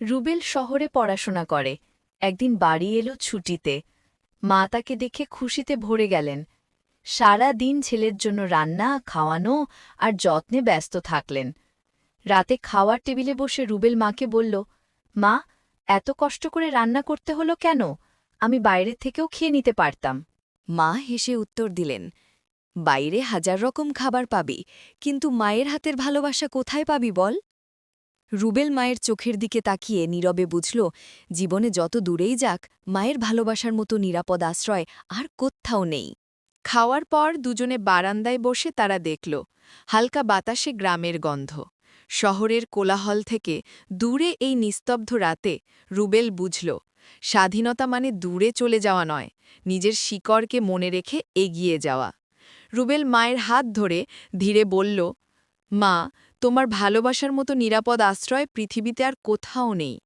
রুবেল শহরে পড়াশোনা করে। একদিন বাড়ি এলো ছুটিতে। মা তাকে দেখে খুশিতে ভরে গেলেন। সারা দিন ছেলের জন্য রান্না, খাওয়ানো আর যত্নে ব্যস্ত থাকলেন। রাতে খাওয়ার টেবিলে বসে রুবেল মাকে বলল, মা, এত কষ্ট করে রান্না করতে হলো কেন? আমি বাইরের থেকেও খেয়ে নিতে পারতাম। মা হেসে উত্তর দিলেন, বাইরে হাজার রকম খাবার পাবি, কিন্তু মায়ের হাতের ভালোবাসা কোথায় পাবি বল? রুবেল মায়ের চোখের দিকে তাকিয়ে নীরবে বুঝল, জীবনে যত দূরেই যাক, মায়ের ভালোবাসার মতো নিরাপদ আশ্রয় আর কোত্থাও নেই। খাওয়ার পর দুজনে বারান্দায় বসে তারা দেখল, হালকা বাতাসে গ্রামের গন্ধ। শহরের কোলাহল থেকে দূরে এই নিস্তব্ধ রাতে রুবেল বুঝল, স্বাধীনতা মানে দূরে চলে যাওয়া নয়, নিজের শিকড়কে মনে রেখে এগিয়ে যাওয়া। রুবেল মায়ের হাত ধরে ধীরে বলল, মা তোমার ভালোবাসার মতো নিরাপদ আশ্রয় পৃথিবীতে আর কোথাও নেই।